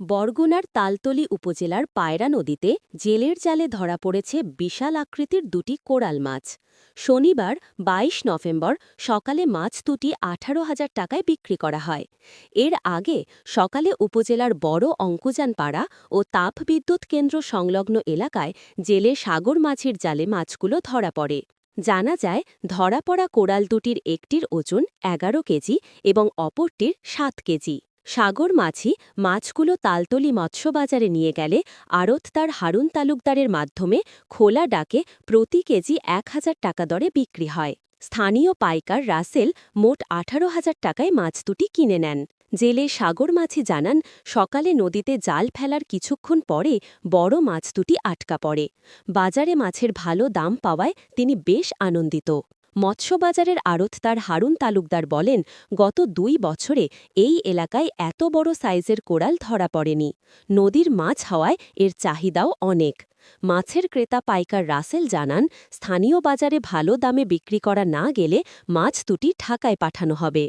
বরগুনার তালতলী উপজেলার পায়রা নদীতে জেলের জালে ধরা পড়েছে বিশাল আকৃতির দুটি কোরাল মাছ। শনিবার ২২ নভেম্বর, সকালে মাছ দুটি আঠারো হাজার টাকায় বিক্রি করা হয়। এর আগে সকালে উপজেলার বড় অঙ্কুজান পাড়া ও তাপবিদ্যুৎ কেন্দ্র সংলগ্ন এলাকায় জেলে সাগর মাছের জালে মাছগুলো ধরা পড়ে। জানা যায়, ধরা পড়া কোরাল দুটির একটির ওজন এগারো কেজি এবং অপরটির সাত কেজি। সাগর মাছি মাছগুলো তালতলি মৎস্যবাজারে নিয়ে গেলে আড়ত তার হারুন তালুকদারের মাধ্যমে খোলা ডাকে প্রতি কেজি এক হাজার টাকা দরে বিক্রি হয়। স্থানীয় পাইকার রাসেল মোট আঠারো হাজার টাকায় মাছ দুটি কিনে নেন। জেলে সাগর মাছি জানান, সকালে নদীতে জাল ফেলার কিছুক্ষণ পরে বড় মাছ দুটি আটকা পড়ে। বাজারে মাছের ভালো দাম পাওয়ায় তিনি বেশ আনন্দিত। মৎস্যবাজারের আড়তদার হারুন তালুকদার বলেন, গত দুই বছরে এই এলাকায় এত বড় সাইজের কোড়াল ধরা পড়েনি। নদীর মাছ হওয়ায় এর চাহিদাও অনেক। মাছের ক্রেতা পাইকার রাসেল জানান, স্থানীয় বাজারে ভালো দামে বিক্রি করা না গেলে মাছ দুটি ঢাকায় পাঠানো হবে।